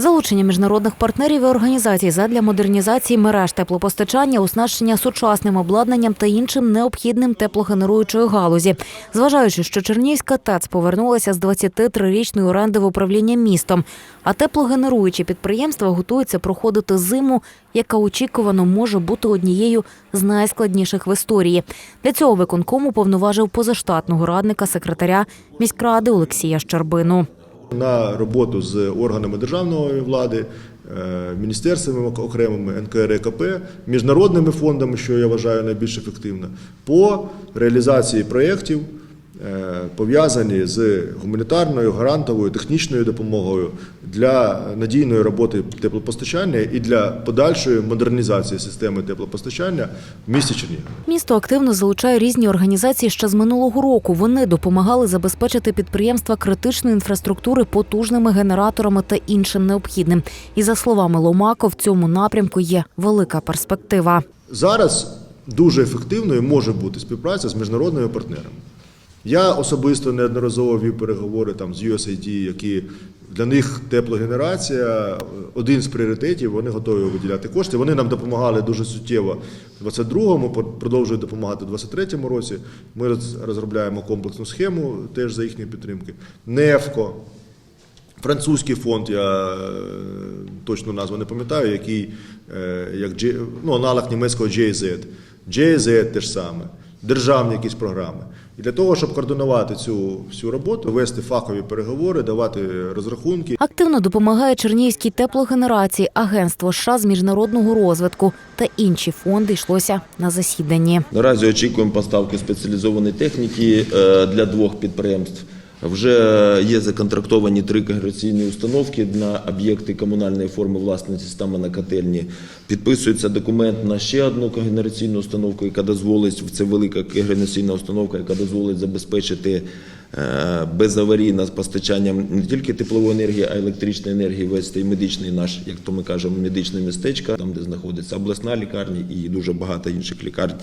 Залучення міжнародних партнерів і організацій задля модернізації мереж теплопостачання, оснащення сучасним обладнанням та іншим необхідним теплогенеруючої галузі. Зважаючи, що Чернігівська ТЕЦ повернулася з 23-річної оренди в управління містом, а теплогенеруючі підприємства готуються проходити зиму, яка очікувано може бути однією з найскладніших в історії. Для цього виконкому повноважив позаштатного радника секретаря міськради Олексія Щербину. На роботу з органами державної влади, е, міністерствами окремими НКРЕКП, міжнародними фондами, що я вважаю найбільш ефективно, по реалізації проєктів, пов'язані з гуманітарною, грантовою, технічною допомогою для надійної роботи теплопостачання і для подальшої модернізації системи теплопостачання в місті Чернігів. Місто активно залучає різні організації ще з минулого року. Вони допомагали забезпечити підприємства критичної інфраструктури потужними генераторами та іншим необхідним. І за словами Ломако, в цьому напрямку є велика перспектива. Зараз дуже ефективною може бути співпраця з міжнародними партнерами. Я особисто неодноразово вів переговори там з USAID, які для них теплогенерація один з пріоритетів. Вони готові виділяти кошти. Вони нам допомагали дуже суттєво в 22-му, продовжують допомагати в 23-му році. Ми розробляємо комплексну схему теж за їхньої підтримки. НЕФКО, Французький фонд, я е, точну назву не пам'ятаю, який е, як ну, аналог німецького GIZ. GIZ теж саме, державні якісь програми. І для того, щоб координувати цю всю роботу, вести фахові переговори, давати розрахунки. Активно допомагає Чернігівській теплогенерації, агентство США з міжнародного розвитку та інші фонди йшлося на засіданні. Наразі очікуємо поставки спеціалізованої техніки е, для двох підприємств. Вже є законтрактовані три когенераційні установки на об'єкти комунальної форми власності саме на котельні. Підписується документ на ще одну когенераційну установку, яка дозволить це велика когенераційна установка, яка дозволить забезпечити е, безаварійне постачання не тільки теплової енергії, а й електричної енергії весь цей медичний наш, як то ми кажемо, медичне містечко, там де знаходиться обласна лікарня і дуже багато інших лікарень.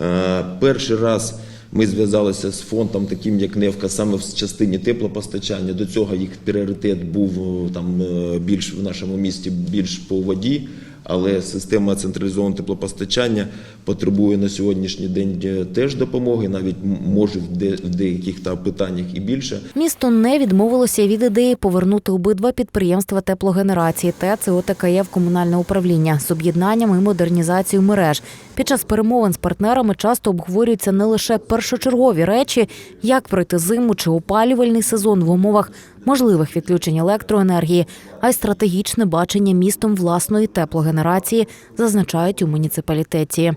Е, Перший раз ми зв'язалися з фондом, таким як Невка, саме в частині теплопостачання. До цього їх пріоритет був е, там е, більш в нашому місті більш по воді. Але система централізованого теплопостачання потребує на сьогоднішній день е, теж допомоги, навіть може в де- в деяких там питаннях і більше. Місто не відмовилося від ідеї повернути обидва підприємства теплогенерації ТЕЦ і ОТКЄ в комунальне управління з об'єднанням і модернізацією мереж. Під час перемовин з партнерами часто обговорюються не лише першочергові речі, як пройти зиму чи опалювальний сезон в умовах можливих відключень електроенергії, а й стратегічне бачення містом власної теплогенерації, зазначають у муніципалітеті.